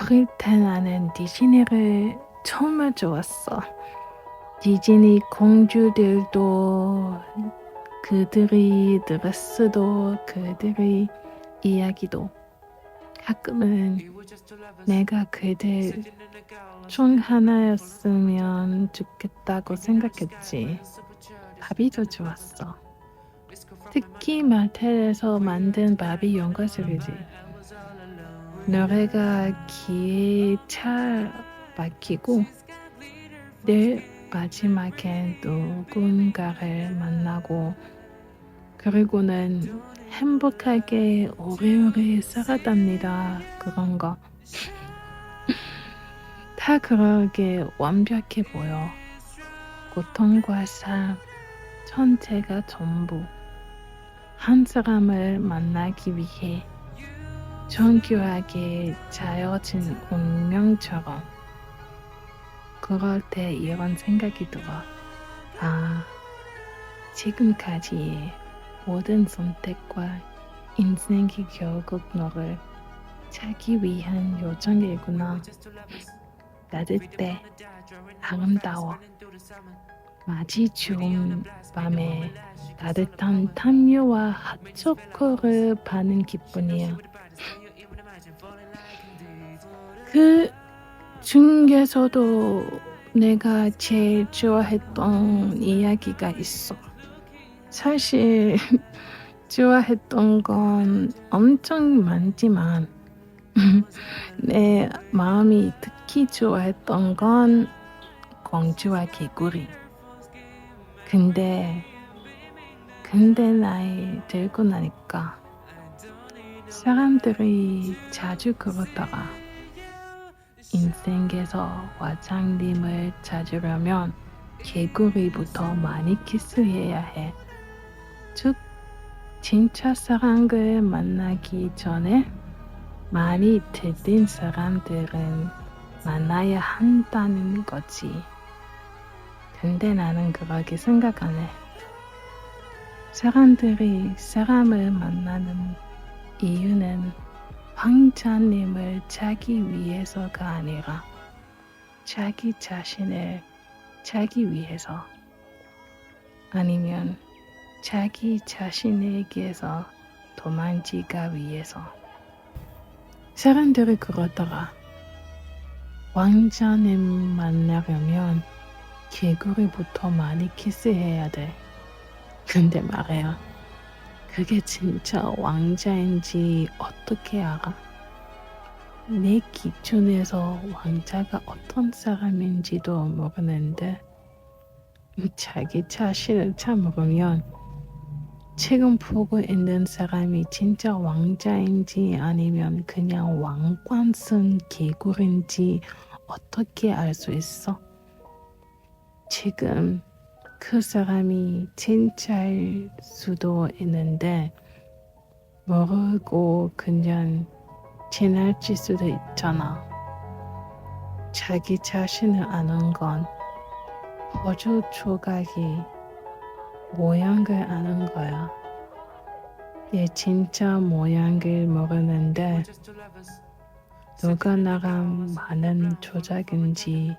어릴 때 나는 디즈니를 정말 좋았어. 디즈니 공주들도 그들의 드레스도 그들의 이야기도 가끔은 내가 그들 중 하나였으면 좋겠다고 생각했지. 바비도 좋았어. 특히 마텔에서 만든 바비 연가 시리 즈. 노래가 귀에 잘 박히고 늘 마지막에 누군가를 만나고 그리고는 행복하게 오래오래 살아답니다. 그런 거. 다 그러게 완벽해 보여. 고통과 삶, 전체가 전부. 한 사람을 만나기 위해 정교하게 짜여진 운명처럼. 그럴 때 이런 생각이 들어. 아, 지금까지의 모든 선택과 인생이 결국 너를 찾기 위한 요정이구나. 따뜻해, 아름다워. 마치 좋은 밤에 따뜻한 담요와 핫초코를 받는 기분이야. 그 중에서도 내가 제일 좋아했던 이야기가 있어. 사실 좋아했던 건 엄청 많지만 내 마음이 특히 좋아했던 건 공주와 개구리. 근데 근데 나이 들고 나니까 사람들이 자주 그러더라. 인생에서 와장님을 찾으려면 개구리부터 많이 키스해야 해. 즉, 진짜 사랑을 만나기 전에 많이 들린 사람들은 만나야 한다는 거지. 근데 나는 그렇게 생각 안 해. 사람들이 사람을 만나는 이유는 황자님을 찾기 위해서가 아니라 자기 자신을 찾기 위해서 아니면 자기 자신에게서 도망치기 위해서 사람들이 그러더라. 왕자님 만나려면 개구리부터 많이 키스해야 돼. 근데 말이야. 그게 진짜 왕자인지 어떻게 알아? 내 기준에서 왕자가 어떤 사람인지도 모르는데 자기 자신을 잘 모르면 지금 보고 있는 사람이 진짜 왕자인지 아니면 그냥 왕관 쓴 개구리인지 어떻게 알 수 있어? 지금 그 사람이 진짜일 수도 있는데 모르고 그냥 지나칠 수도 있잖아. 자기 자신을 아는 건 호주 조각이 모양을 아는 거야. 얘 진짜 모양을 모르는데 누가 나랑 많은 조작인지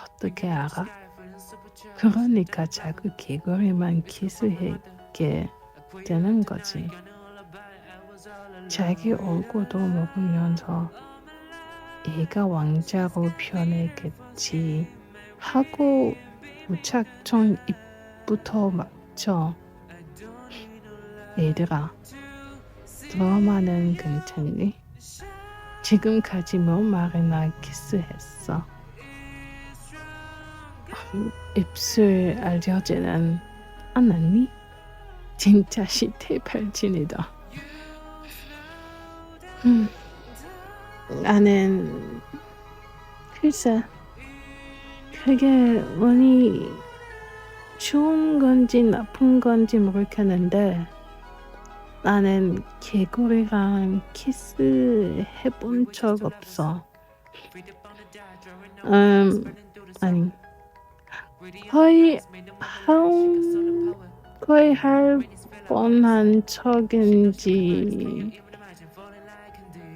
어떻게 알아? 그러니까 자꾸 개구리만 키스하게 되는 거지. 자기 얼굴도 먹으면서 얘가 왕자로 변했겠지 하고 무작정 입부터 맞춰. 얘들아, 드라마는 괜찮니? 지금까지 몇 마리나 키스했어. 입술 알려지는 않았니? 진짜 시태 발진이다. 음, 나는 글쎄 그게 운이 좋은 건지 나쁜 건지 모르겠는데 나는 개구리랑 키스해본 적 없어. 음, 아니 거의 한 거의 할 뻔한 척인지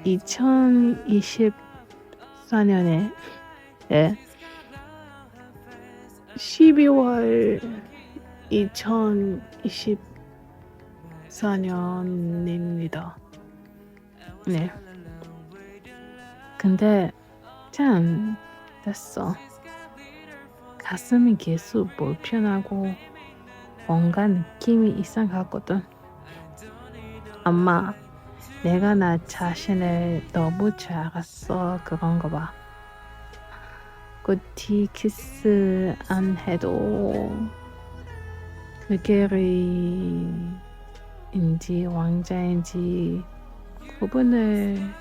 2024년에 예. 12월 2024년입니다. 네. 근데 참 됐어. 가슴이 계속 불편하고 뭔가 느낌이 이상하거든. 아마 내가 나 자신을 너무 잘 알았어 그런가 봐. 끝이 키스 안 해도 그게리인지 왕자인지 구분을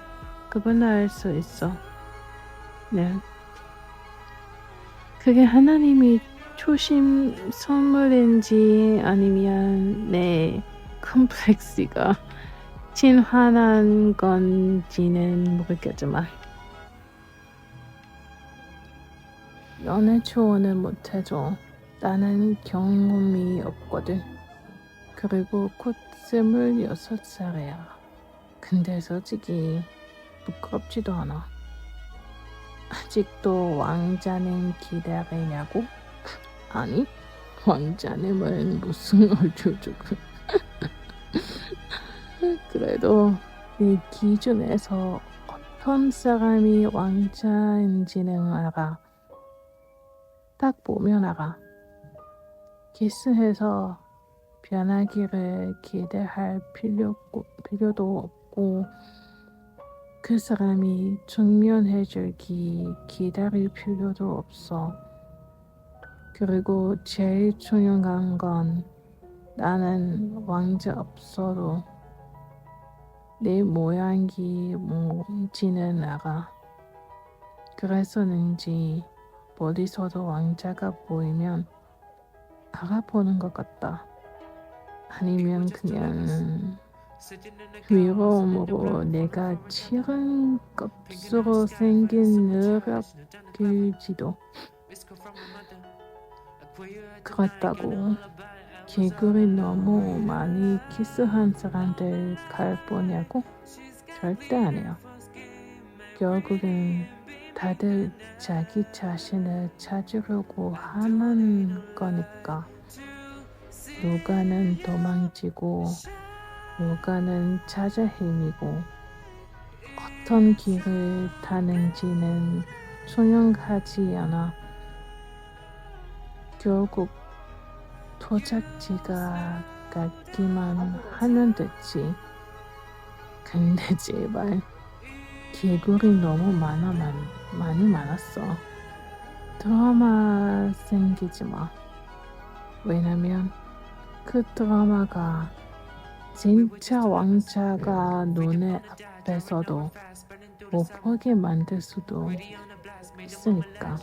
구분할 수 있어. 네. 그게 하나님이 초심 선물인지 아니면 내 컴플렉스가 진화한 건지는 모르겠지만 연애 초원을 못해줘. 나는 경험이 없거든. 그리고 곧 스물여섯 살이야. 근데 솔직히 부끄럽지도 않아. 아직도 왕자님 기다리냐고? 아니, 왕자님은 무슨 어쩌저고. 그래도 네 기준에서 어떤 사람이 왕자인지는 알아. 딱 보면 알아. 키스해서 변하기를 기대할 필요, 필요도 없고 그 사람이 중면해주기 기다릴 필요도 없어. 그리고 제일 중요한 건 나는 왕자 없어도 내 모양이 뭔지는 알아. 그래서는지 머리서도 왕자가 보이면 알아보는 것 같다. 아니면 그냥 위로움으로 내가 치른 껍수로 생긴 느력일지도 그렇다고 개구리 너무 많이 키스한 사람들 갈 거냐고? 절대 아니야. 결국은 다들 자기 자신을 찾으려고 하는 거니까. 누가는 도망치고, 누가는 찾아 헤매고, 어떤 길을 타는지는 중요하지 않아. 결국 도착지가 같기만 하면 됐지. 근데 제발 개구리 너무 많아 많이, 많이 많았어. 드라마 생기지 마. 왜냐면 그 드라마가 진짜 왕자가 눈에 앞에서도 못 보게 만들 수도 있으니까.